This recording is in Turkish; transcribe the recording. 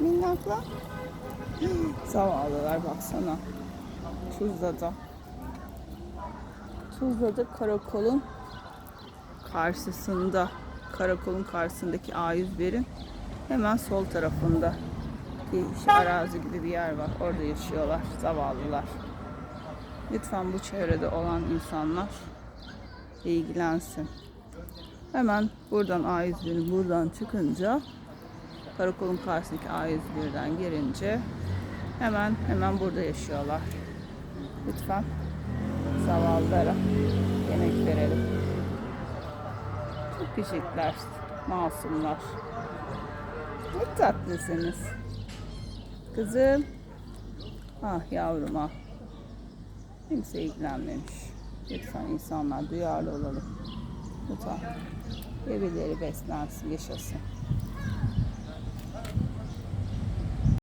Minnaklar. Zavallılar baksana. Tuzla'da. Tuzla'da karakolun karşısında. Karakolun karşısındaki A101'in hemen sol tarafında. Bir arazi gibi bir yer var. Orada yaşıyorlar. Zavallılar. Lütfen bu çevrede olan insanlar ilgilensin. Hemen buradan A101'in buradan çıkınca karakolun karşısındaki A101'den girince hemen hemen burada yaşıyorlar. Lütfen zavallılara yemek verelim. Çok küçükler, masumlar. Ne tatlısınız. Kızım. Ah yavrum ah. Kimse ilgilenmemiş. Lütfen insanlar duyarlı olalım. Lütfen. Bebekleri beslensin, yaşasın.